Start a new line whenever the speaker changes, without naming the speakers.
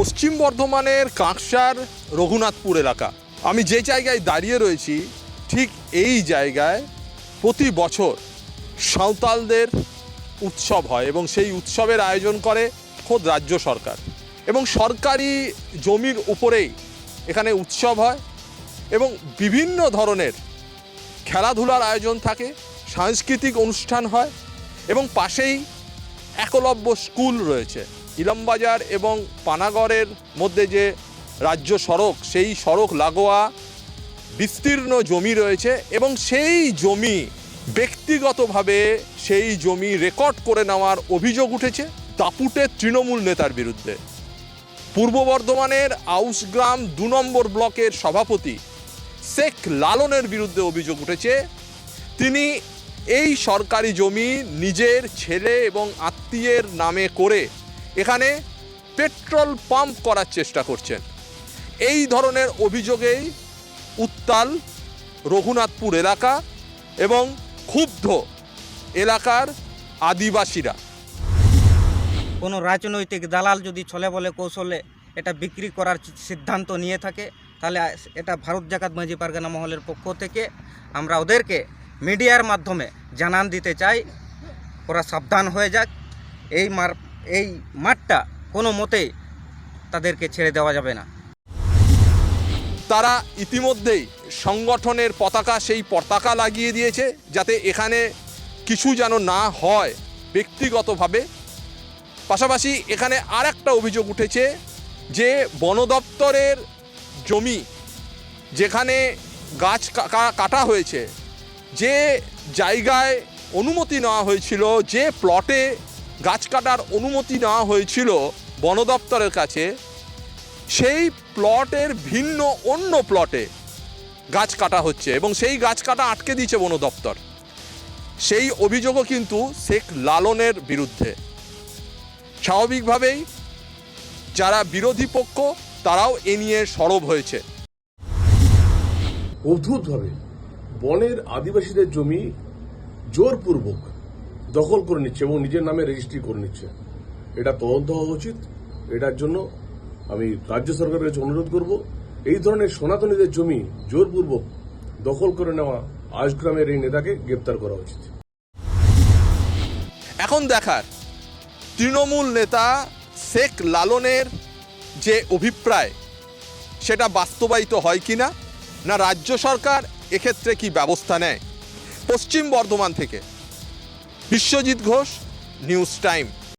পশ্চিম বর্ধমানের কাঁকসার রঘুনাথপুর এলাকা। আমি যে জায়গায় দাঁড়িয়ে রয়েছি, ঠিক এই জায়গায় প্রতি বছর সাঁওতালদের উৎসব হয় এবং সেই উৎসবের আয়োজন করে খোদ রাজ্য সরকার। এবং সরকারি জমির উপরেই এখানে উৎসব হয় এবং বিভিন্ন ধরনের খেলাধুলার আয়োজন থাকে, সাংস্কৃতিক অনুষ্ঠান হয় এবং পাশেই একলব্য স্কুল রয়েছে। ইলামবাজার এবং পানাগড়ের মধ্যে যে রাজ্য সড়ক, সেই সড়ক লাগোয়া বিস্তীর্ণ জমি রয়েছে এবং সেই জমি ব্যক্তিগতভাবে সেই জমি রেকর্ড করে নেওয়ার অভিযোগ উঠেছে। দাপুটের তৃণমূল নেতার বিরুদ্ধে। পূর্ব বর্ধমানের আউসগ্রাম দু নম্বর ব্লকের সভাপতি শেখ লালনের বিরুদ্ধে অভিযোগ উঠেছে। তিনি এই সরকারি জমি নিজের ছেলে এবং আত্মীয়ের নামে করে এখানে পেট্রোল পাম্প করার চেষ্টা করছেন। এই ধরনের অভিযোগেই উত্তাল রঘুনাথপুর এলাকা এবং ক্ষুব্ধ এলাকার আদিবাসীরা।
কোনো রাজনৈতিক দালাল যদি ছলে বলে কৌশলে এটা বিক্রি করার সিদ্ধান্ত নিয়ে থাকে, তাহলে এটা ভারত জাকাত মাঝি পারগানা মহলের পক্ষ থেকে আমরা ওদেরকে মিডিয়ার মাধ্যমে জানান দিতে চাই। ওরা সাবধান হয়ে যাক। এই মার এই মাঠটা কোনো মতেই তাদেরকে ছেড়ে দেওয়া যাবে না।
তারা ইতিমধ্যেই সংগঠনের পতাকা সেই পতাকা লাগিয়ে দিয়েছে যাতে এখানে কিছু যেন না হয় ব্যক্তিগতভাবে। পাশাপাশি এখানে আর একটা অভিযোগ উঠেছে যে বন দপ্তরের জমি যেখানে গাছ কাটা হয়েছে, যে জায়গায় অনুমতি নেওয়া হয়েছিল, যে প্লটে গাছ কাটার অনুমতি নেওয়া হয়েছিল বন দপ্তরের কাছে। সেই প্লটের ভিন্ন অন্য প্লটে গাছ কাটা হচ্ছে এবং সেই গাছ কাটা আটকে দিয়েছে বন দপ্তর। সেই অভিযোগও কিন্তু শেখ লালনের বিরুদ্ধে। স্বাভাবিকভাবেই যারা বিরোধী পক্ষ, তারাও এ নিয়ে সরব হয়েছে।
অদ্ভুতভাবে বনের আদিবাসীদের জমি জোরপূর্বক দখল করে নিচ্ছে এবং নিজের নামে রেজিস্ট্রি করে নিচ্ছে। এটা তদন্ত হওয়া উচিত। এটার জন্য আমি রাজ্য সরকারের কাছে অনুরোধ করব। এই ধরনের সনাতনীদের জমি জোরপূর্বক দখল করে নেওয়া আশগ্রামের এই নেতাকে গ্রেপ্তার করা উচিত।
এখন দেখার তৃণমূল নেতা শেখ লালনের যে অভিপ্রায়, সেটা বাস্তবায়িত হয় কি না না রাজ্য সরকার এক্ষেত্রে কি ব্যবস্থা নেয়? পশ্চিম বর্ধমান থেকে বিশ্বজিৎ ঘোষ নিউজ টাইম